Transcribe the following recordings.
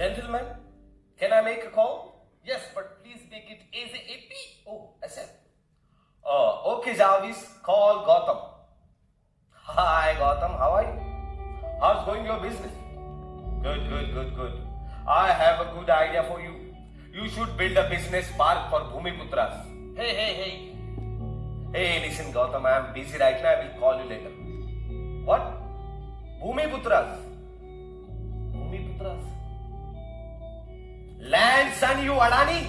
Gentlemen, can I make a call? Yes, but please make it ASAP. Oh, I said. Uh, okay, Jarvis, call gautam Hi, gautam how are you? How's going your business? Good, good, good, good. I have a good idea for you. You should build a business park for Bhumiputras. Hey, hey, hey. Hey, listen, gautam I am busy right now. I will call you later. What? Bhumiputras. Bhumiputras. Land son, you Adani.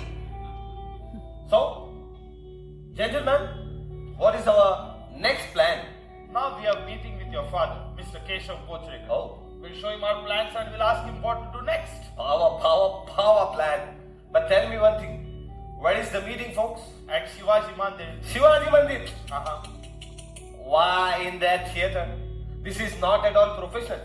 So, gentlemen, what is our next plan? Now we are meeting with your father, Mr. Keshav Kochrekar. Oh, We'll show him our plans and we'll ask him what to do next. power, power, power plan. But tell me one thing. Where is the meeting, folks? At Shivaji Mandir. Shivaji Mandir. Uh-huh. Why in that theater? This is not at all professional.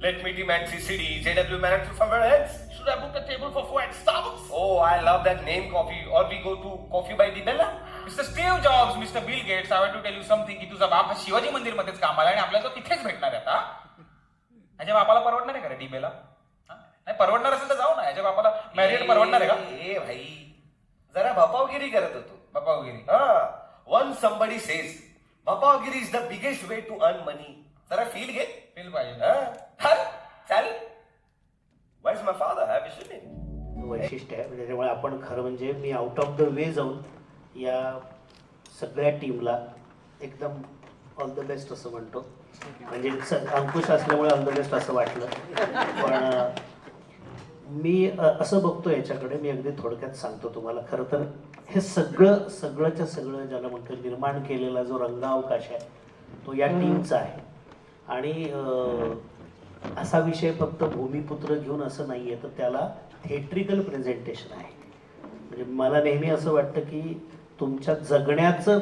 Let me demand CCD, JW manager somewhere else. Should I book a table for four at Starbucks? Oh, I love that name coffee. Or we go to Coffee by the Bella. Mister Steve Jobs mister Bill Gates I to tell you something की तुझा बाप हा शिवाजी मंदिर मध्येच कामाला आणि आपल्याला तो तिथेच भेटणार आहे आता ह्याच्या बापाला परवडणार आहे का रे डीबेला हा? नाही परवडणार असेल तर जाऊ ना ह्याच्या बापाला मॅरियट परवडणार आहे का ए भाई जरा भपावगिरी करत होतो बापा वगैरे one somebody says भपावगिरी is the biggest way to earn money जरा फील घे फील पाहिजे हा? चल चल wise my father have issue वैशिष्ट्य आहे त्याच्यामुळे आपण खरं म्हणजे मी आउट ऑफ द वे जाऊन या सगळ्या टीमला एकदम ऑल द बेस्ट असं म्हणतो. म्हणजे स- अंकुश असल्यामुळे ऑल द बेस्ट असं वाटलं. पण मी असं बघतो याच्याकडे मी अगदी थोडक्यात सांगतो तुम्हाला. खरं तर हे सगळं सगळंच्या सगळं ज्याला म्हणतो निर्माण केलेला जो रंगावकाश आहे तो या टीमचा आहे. आणि असा विषय फक्त भूमिपुत्र घेऊन असं नाही आहे तर त्याला थिएट्रिकल प्रेझेंटेशन आहे. म्हणजे मला नेहमी असं वाटतं की तुमच्या जगण्याचं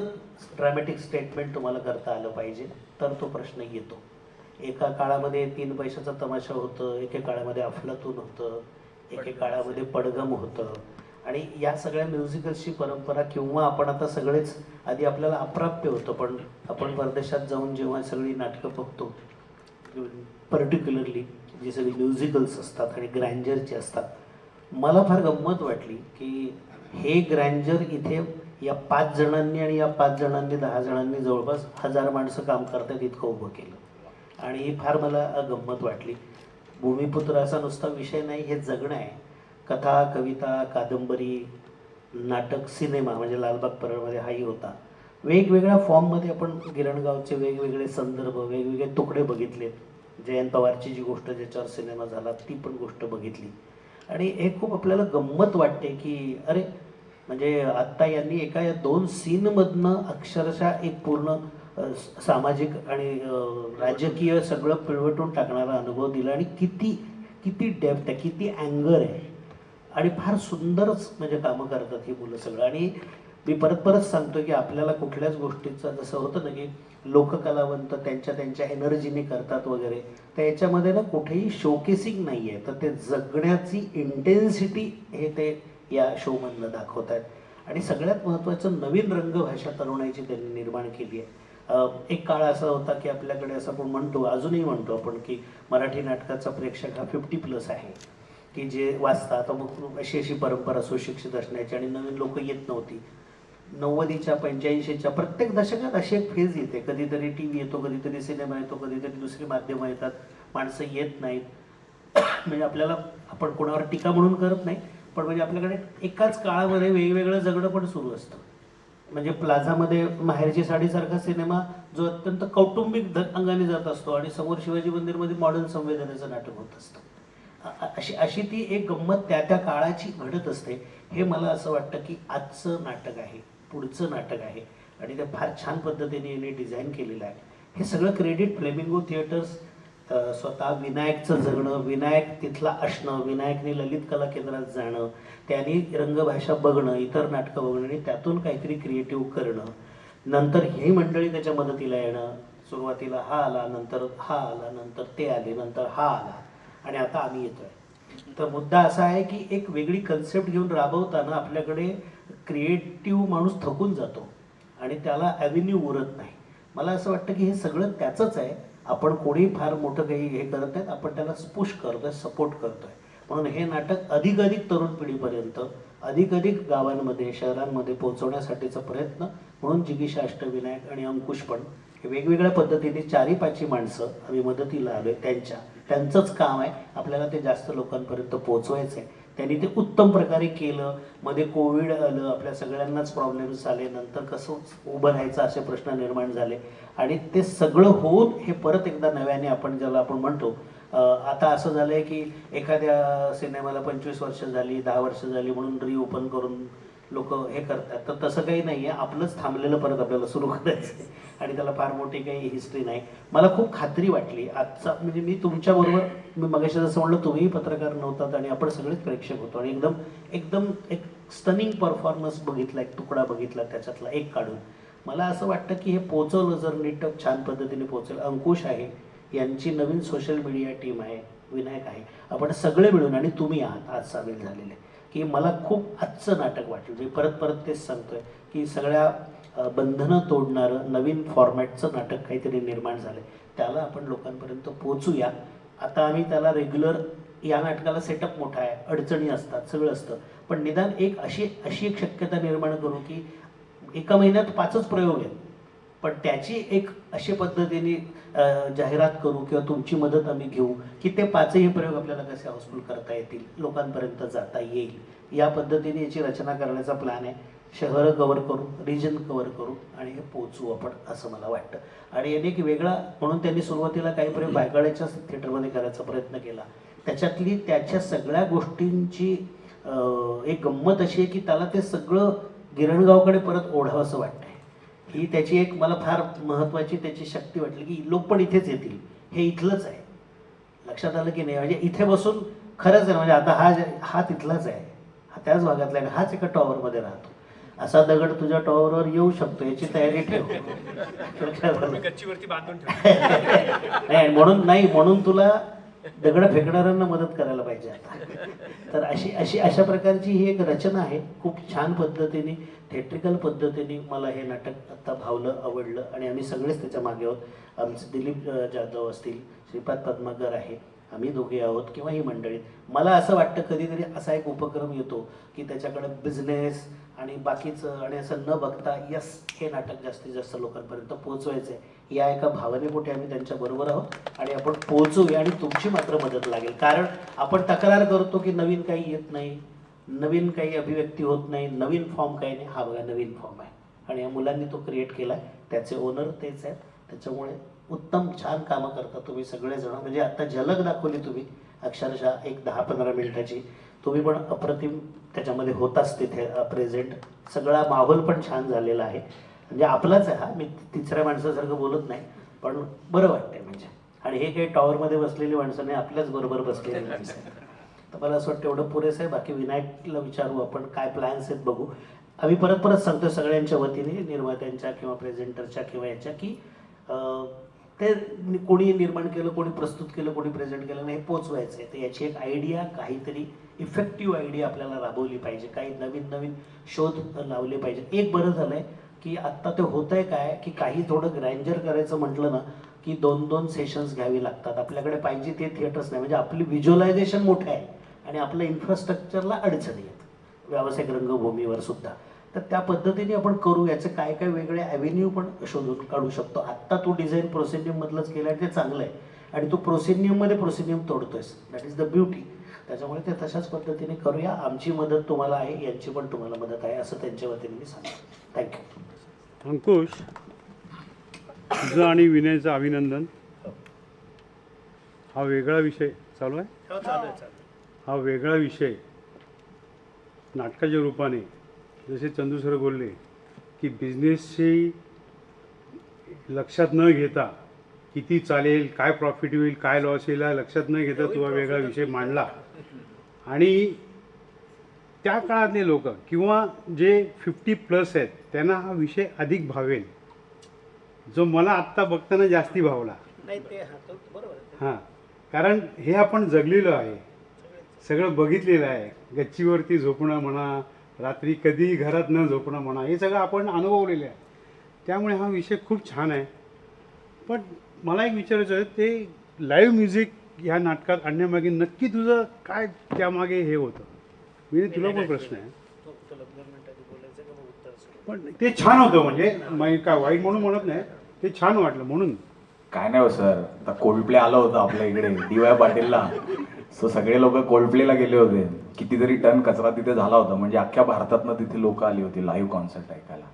ड्रॅमॅटिक स्टेटमेंट तुम्हाला करता आलं पाहिजे तर तो प्रश्न येतो. एका काळामध्ये तीन पैशाचा तमाशा होतं एके काळामध्ये अफलातून होतं एके काळामध्ये पडगम होतं. आणि या सगळ्या म्युझिकल्सची परंपरा किंवा आपण आता सगळेच आधी आपल्याला अप्राप्य होतं पण आपण परदेशात जाऊन जेव्हा सगळी नाटकं बघतो पर्टिक्युलरली जी सगळी म्युझिकल्स असतात आणि ग्रँजरची असतात मला फार गंमत वाटली की हे ग्रँजर इथे या पाच जणांनी आणि या पाच जणांनी दहा जणांनी जवळपास हजार माणसं काम करतात इतकं उभं केलं. आणि ही फार मला गंमत वाटली. भूमिपुत्र असा नुसता विषय नाही हे जगणं आहे. कथा कविता कादंबरी नाटक सिनेमा म्हणजे लालबाग परळमध्ये हाही होता. वेगवेगळ्या फॉर्ममध्ये आपण गिरणगावचे वेगवेगळे संदर्भ वेगवेगळे तुकडे बघितलेत जयंत पवारची जी गोष्ट ज्याच्यावर सिनेमा झाला ती पण गोष्ट बघितली. आणि हे खूप आपल्याला गंमत वाटते की अरे म्हणजे आत्ता यांनी एका या दोन सीनमधनं अक्षरशः एक पूर्ण सामाजिक आणि राजकीय सगळं पिळवटून टाकणारा अनुभव दिला. आणि किती किती डेप्थ आहे किती अँगर आहे. आणि फार सुंदरच म्हणजे कामं करतात ही मुलं सगळं. आणि मी परत परत सांगतो की आपल्याला कुठल्याच गोष्टीचं जसं होतं ना की लोककलावंत त्यांच्या त्यांच्या एनर्जीने करतात वगैरे तर याच्यामध्ये ना कुठेही शोकेसिंग नाही आहे तर ते जगण्याची इंटेन्सिटी हे ते या शोमधनं दाखवत आहेत आणि सगळ्यात महत्त्वाचं नवीन रंगभाषा तरुणाईची त्यांनी निर्माण केली आहे एक काळ असा होता की आपल्याकडे असं आपण म्हणतो अजूनही म्हणतो आपण की मराठी नाटकाचा प्रेक्षक हा फिफ्टी प्लस आहे. की जे वाचतात. मग अशी अशी परंपरा सुशिक्षित असण्याची आणि नवीन लोक येत नव्हती. नव्वदीच्या पंच्याऐंशीच्या प्रत्येक दशकात अशी एक फेज येते. कधीतरी टी व्ही येतो कधीतरी सिनेमा येतो कधीतरी दुसरी माध्यमं येतात. माणसं येत नाहीत. म्हणजे आपल्याला आपण कोणावर टीका म्हणून करत नाही पण म्हणजे आपल्याकडे एकाच काळामध्ये वेगवेगळं जगणं पण सुरू असतं. म्हणजे प्लाझामध्ये माहेरची साडीसारखा सिनेमा जो अत्यंत कौटुंबिक अंगाने जात असतो आणि समोर शिवाजी मंदिरमध्ये मॉडर्न संवेदनेचं नाटक होत असतं. अशी अशी ती एक गंमत त्या त्या काळाची घडत असते. हे मला असं वाटतं की आजचं नाटक आहे पुढचं नाटक आहे. आणि ते फार छान पद्धतीने यांनी डिझाईन केलेलं आहे. हे सगळं क्रेडिट फ्लेमिंगो थिएटर्स स्वतः विनायकचं जगणं विनायक तिथला असणं विनायकने ललित कला केंद्रात जाणं त्यांनी रंगभाषा बघणं इतर नाटकं बघणं आणि त्यातून काहीतरी क्रिएटिव्ह करणं. नंतर ही मंडळी त्याच्या मदतीला येणं. सुरुवातीला हा आला नंतर हा आला नंतर ते आले नंतर हा आला. आणि आता आम्ही येतोय. तर मुद्दा असा आहे की एक वेगळी कन्सेप्ट घेऊन राबवताना आपल्याकडे क्रिएटिव्ह माणूस थकून जातो आणि त्याला ॲव्हेन्यू उरत नाही. मला असं वाटतं की हे सगळं त्याचंच आहे. आपण कोणी फार मोठं काही हे करत नाहीत आपण त्याला स्पुश करतोय सपोर्ट करतोय. म्हणून हे नाटक अधिक अधिक तरुण पिढीपर्यंत अधिक अधिक गावांमध्ये शहरांमध्ये पोहोचवण्यासाठीचा प्रयत्न म्हणून जिगीशा अष्टविनायक आणि अंकुश पण हे वेगवेगळ्या पद्धतीने चारी पाचही माणसं आम्ही मदतीला आलोय त्यांच्या. त्यांचंच काम आहे. आपल्याला ते जास्त लोकांपर्यंत पोहोचवायचं आहे त्यांनी ते उत्तम प्रकारे केलं. मध्ये कोविड आलं. आपल्या सगळ्यांनाच प्रॉब्लेम्स आले. नंतर कसं उभं राहायचं असे प्रश्न निर्माण झाले. आणि ते सगळं होऊन हे परत एकदा नव्याने आपण ज्याला आपण म्हणतो आता असं झालंय की एखाद्या सिनेमाला पंचवीस वर्ष झाली दहा वर्ष झाली म्हणून रिओपन करून लोक हे करतात. तर तसं काही नाही आहे आपलंच थांबलेलं परत आपल्याला सुरू करायचं आहे आणि त्याला फार मोठी काही हिस्ट्री नाही. मला खूप खात्री वाटली. आजचा म्हणजे मी तुमच्याबरोबर मी मगाशी जसं म्हणलं तुम्हीही पत्रकार नव्हतात आणि आपण सगळेच प्रेक्षक होतो. आणि एकदम एकदम एक स्टनिंग परफॉर्मन्स बघितला एक तुकडा बघितला त्याच्यातला एक काढून. मला असं वाटतं की हे पोचवलं जर नीट छान पद्धतीने पोचेल अंकुश आहे. यांची नवीन सोशल मीडिया टीम आहे. विनायक आहे. आपण सगळे मिळून आणि तुम्ही आहात. आज सामील झालेले. की मला खूप आजचं नाटक वाटलं. मी परत परत तेच सांगतोय की सगळ्या बंधनं तोडणारं नवीन फॉर्मॅटचं नाटक काहीतरी निर्माण झालंय. त्याला आपण लोकांपर्यंत पोचूया आता आम्ही त्याला रेग्युलर या नाटकाला सेटअप मोठा आहे. अडचणी असतात सगळं असतं. पण निदान एक अशी अशी एक शक्यता निर्माण करू की एका महिन्यात पाचच प्रयोग आहेत. पण त्याची एक अशी पद्धतीने जाहिरात करू किंवा तुमची मदत आम्ही घेऊ की ते पाचही प्रयोग आपल्याला कसे हाऊसफुल करता येतील लोकांपर्यंत जाता येईल या पद्धतीने याची रचना करण्याचा प्लॅन आहे. शहरं कवर करू रिजन कवर करू आणि हे पोचू आपण असं मला वाटतं. आणि याने एक वेगळा म्हणून त्यांनी सुरुवातीला काही प्रयोग बायकाळ्याच्या थिएटरमध्ये करायचा प्रयत्न केला. त्याच्यातली त्याच्या सगळ्या गोष्टींची एक गंमत अशी आहे की त्याला ते सगळं गिरणगावकडे परत ओढावंसं वाटतं ही त्याची एक मला फार महत्वाची त्याची शक्ती वाटली की लोक पण इथेच येतील. हे इथलंच आहे. लक्षात आलं की नाही? म्हणजे इथे बसून खरंच आहे म्हणजे आता हा जे- हा तिथलाच आहे. हा त्याच भागातला आहे. आणि हाच एका टॉवरमध्ये राहतो. असा दगड तुझ्या टॉवरवर येऊ शकतो याची तयारी ठेव. नाही म्हणून नाही म्हणून तुला दगड फेकणाऱ्यांना मदत करायला पाहिजे आता. तर अशी अशी अशा प्रकारची ही एक रचना आहे. खूप छान पद्धतीने थिएट्रिकल पद्धतीने मला हे नाटक आता भावलं आवडलं आणि आम्ही सगळेच त्याच्यामागे आहोत. आमचे दिलीप जाधव असतील श्रीपाद पद्माकर आहे. आम्ही दोघे आहोत किंवा ही मंडळी. मला असं वाटतं कधीतरी असा एक उपक्रम येतो की त्याच्याकडे बिझनेस आणि बाकीचं आणि असं न बघता यस हे नाटक जास्तीत जास्त लोकांपर्यंत पोहोचवायचं आहे या एका भावनेपोटी आम्ही त्यांच्या बरोबर आहोत आणि आपण पोहोचूया आणि तुमची मात्र मदत लागेल. कारण आपण तक्रार करतो की नवीन काही येत नाही नवीन काही अभिव्यक्ती होत नाही नवीन फॉर्म काही नाही. हा बघा नवीन फॉर्म आहे. आणि या मुलांनी तो क्रिएट केला त्याचे ओनर तेच आहेत. त्याच्यामुळे उत्तम छान कामं करता तुम्ही सगळेजण. म्हणजे आत्ता झलक दाखवली तुम्ही. अक्षरशः एक दहा पंधरा मिनिटाची. तुम्ही पण अप्रतिम त्याच्यामध्ये होताच तिथे प्रेझेंट सगळा माहोल पण छान झालेला आहे. म्हणजे आपलाच आहे हा. मी तिसऱ्या माणसासारखं बोलत नाही पण बरं वाटतंय म्हणजे. आणि हे काही टॉवरमध्ये बसलेली माणसं नाही आपल्याच बरोबर बसलेली माणसं आहेत. तर मला असं वाटतं एवढं पुरेसं आहे. बाकी विनायकला विचारू आपण काय प्लॅन्स आहेत बघू. आम्ही परत परत सांगतो सगळ्यांच्या वतीने निर्मात्यांच्या किंवा प्रेझेंटरच्या किंवा याच्या की ते कोणी निर्माण केलं कोणी प्रस्तुत केलं कोणी प्रेझेंट केलं नाही हे पोचवायचं आहे तर याची एक आयडिया काहीतरी इफेक्टिव्ह आयडिया आपल्याला राबवली पाहिजे. काही नवीन नवीन शोध लावले पाहिजे. एक बरं झालं आहे की आत्ता ते होत आहे काय की काही थोडं ग्रँजर करायचं म्हटलं ना की दोन दोन सेशन्स घ्यावी लागतात. आपल्याकडे पाहिजे ते थिएटर्स नाही. म्हणजे आपली व्हिज्युअलायझेशन मोठं आहे आणि आपल्या इन्फ्रास्ट्रक्चरला अडचणी आहेत. व्यावसायिक रंगभूमीवर सुद्धा. तर त्या पद्धतीने आपण करू. याचे काय काय वेगळे ॲव्हेन्यू पण शोधून काढू शकतो. आत्ता तू डिझाईन प्रोसेनियममधलंच केलं आहे ते चांगलं आहे. आणि तू प्रोसेनियममध्ये प्रोसेनियम तोडतोयस. दॅट इज द ब्युटी त्याच्यामुळे ते तशाच पद्धतीने करूया. आमची मदत तुम्हाला आहे. यांची पण तुम्हाला मदत आहे. असं त्यांच्या वतीने मी सांगतो. थँक्यू अंकुश तुझं आणि विनयचं अभिनंदन. हा वेगळा विषय चालू आहे? हो, चालू आहे. हा वेगळा विषय. नाटकाच्या रूपाने जसे चंदू सर बोलले की बिझनेसशी लक्षात न घेता किती चालेल काय प्रॉफिट होईल काय लॉस येईल लक्षात न घेता तू हा वेगळा विषय मांडला. आणि त्या काळातले लोक किंवा जे फिफ्टी प्लस आहेत त्यांना हा विषय अधिक भावेल. जो मला आत्ता बघताना जास्ती भावला. नाही ते हा. हां कारण हे आपण जगलेलो आहे. सगळं बघितलेलं आहे. गच्चीवरती झोपणं म्हणा रात्री कधी घरात न झोपणं म्हणा हे सगळं आपण अनुभवलेलं आहे. त्यामुळे हा विषय खूप छान आहे. पण मला एक विचारायचं आहे ते लाईव्ह म्युझिक ह्या नाटकात आणण्यामागे नक्की तुझं काय त्यामागे हे होतं? मी तुला पण प्रश्न आहे. पण ते छान होतं म्हणजे मी काय वाईट म्हणून म्हणत नाही ते छान वाटलं म्हणून. काय नाही हो सर आता कोल्डप्ले आलं होतं आपल्या इकडे डी वाय पाटीलला. सो सगळे लोक कोल्डप्लेला गेले होते. कितीतरी टन कचरा तिथे झाला होता. म्हणजे अख्ख्या भारतातनं तिथे लोक आली होती लाईव्ह कॉन्सर्ट ऐकायला.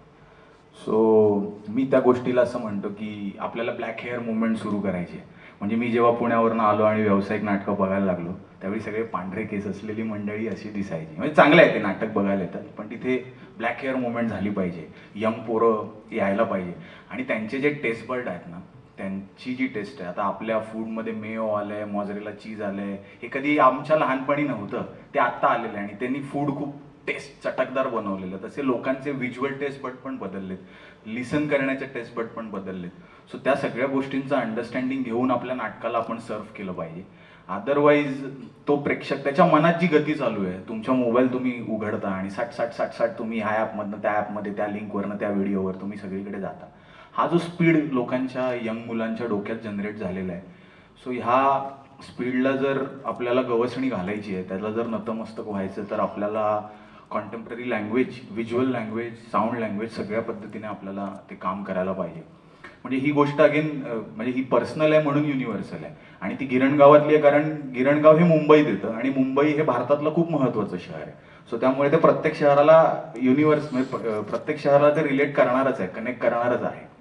सो मी त्या गोष्टीला असं म्हणतो की आपल्याला ब्लॅक हेअर मुवमेंट सुरू करायची आहे. म्हणजे मी जेव्हा पुण्यावरनं आलो आणि व्यावसायिक नाटकं बघायला लागलो त्यावेळी सगळे पांढरे केस असलेली मंडळी अशी दिसायची. म्हणजे चांगलं आहे ते नाटक बघायला येतात पण तिथे ब्लॅक हेअर मुवमेंट झाली पाहिजे. यंग पोरं यायला पाहिजे. आणि त्यांचे जे टेस्ट बर्ड आहेत ना त्यांची जी टेस्ट आहे आता आपल्या फूडमध्ये मेयो आलंय मॉझरेला चीज आलंय हे कधी आमच्या लहानपणी नव्हतं ते आत्ता आलेलं आहे आणि त्यांनी फूड खूप टेस्ट चटकदार बनवलेलं. तसे लोकांचे व्हिज्युअल टेस्ट बट पण बदललेत. लिसन करण्याचे टेस्ट बट पण बदललेत. सो त्या सगळ्या गोष्टींचं अंडरस्टँडिंग घेऊन आपल्या नाटकाला आपण सर्व केलं पाहिजे. अदरवाईज तो प्रेक्षक त्याच्या मनात जी गती चालू आहे तुमच्या मोबाईल तुम्ही उघडता आणि साठ साठ साठ साठ तुम्ही ह्या ॲपमधनं त्या ॲपमध्ये त्या लिंकवरनं त्या व्हिडिओवर तुम्ही सगळीकडे जाता. हा जो स्पीड लोकांच्या यंग मुलांच्या डोक्यात जनरेट झालेला आहे. सो ह्या स्पीडला जर आपल्याला गवसणी घालायची आहे त्याला जर नतमस्तक व्हायचं तर आपल्याला contemporary language visual language sound language सगळ्या पद्धतीने आपल्याला ते काम करायला पाहिजे. म्हणजे ही गोष्ट अगेन म्हणजे ही पर्सनल आहे म्हणून युनिव्हर्सल आहे. आणि ती गिरणगावातली आहे कारण गिरणगाव हे मुंबईत येतं आणि मुंबई हे भारतातलं खूप महत्त्वाचं शहर आहे. सो त्यामुळे ते प्रत्येक शहराला युनिव्हर्स म्हणजे प्रत्येक शहराला ते रिलेट करणारच आहे कनेक्ट करणारच आहे.